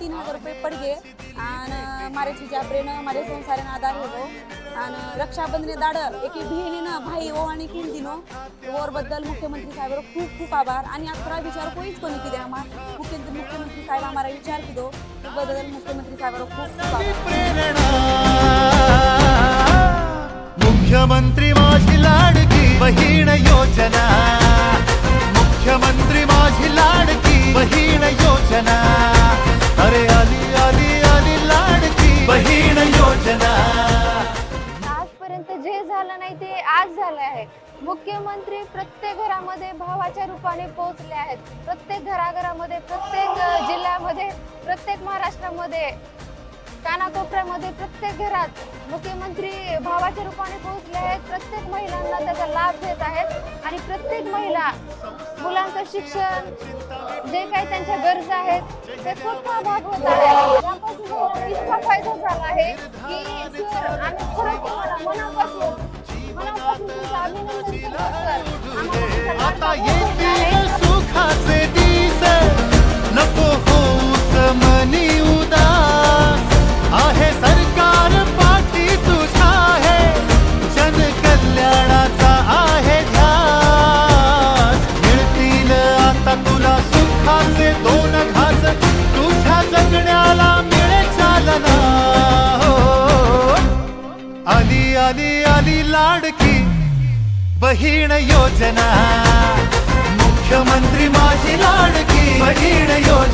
तीन हजार रुपये पडगे आणि मारे जात्रेनं माझ्या संसारानं आधार होतो. आणि रक्षाबंधने दाड एकी बहिणीनं भाई ओ आणि किंदिनो बद्दल मुख्यमंत्री साहेबांवर खूप खूप आभार. आणि अकरा विचार कोणीच कोणी किती आम्हा मुख्यमंत्री मुख्यमंत्री साहेब आम्हाला विचार किदो बद्दल मुख्यमंत्री साहेबांवर खूप खूप आभार. मुख्यमंत्री माझी लाडकी बहीण योजना. मुख्यमंत्री हे ते आज झालं आहे. मुख्यमंत्री प्रत्येक घरामध्ये भावाच्या रूपाने पोहोचले आहेत. प्रत्येक घराघरामध्ये प्रत्येक जिल्ह्यामध्ये प्रत्येक महाराष्ट्रामध्ये कानाकोपऱ्यामध्ये प्रत्येक घरात मुख्यमंत्री भावाच्या रूपाने पोहोचले आहेत. प्रत्येक महिलांना त्याचा लाभ देत आहेत. आणि प्रत्येक महिला मुलांचं शिक्षण जे काही त्यांच्या गरजा आहेत ते स्वतः भागवत आहे त्यापासून इतका फायदा झाला आहे की आम्ही खरंच आता लाभ येतील सुखाचे दिस नको होऊस मनी उदास. आहे सरकार पाठी तुझा आहे. जन कल्याणाचा आहे ध्यास. मिळतील आता तुला सुखाचे दोन घास. तुझ्या जगण्याला मिळे चालना. हो. हो, हो. आली आली आली लाडकी. बहीण योजना. मुख्यमंत्री माझी लाडकी. बहीण योजना.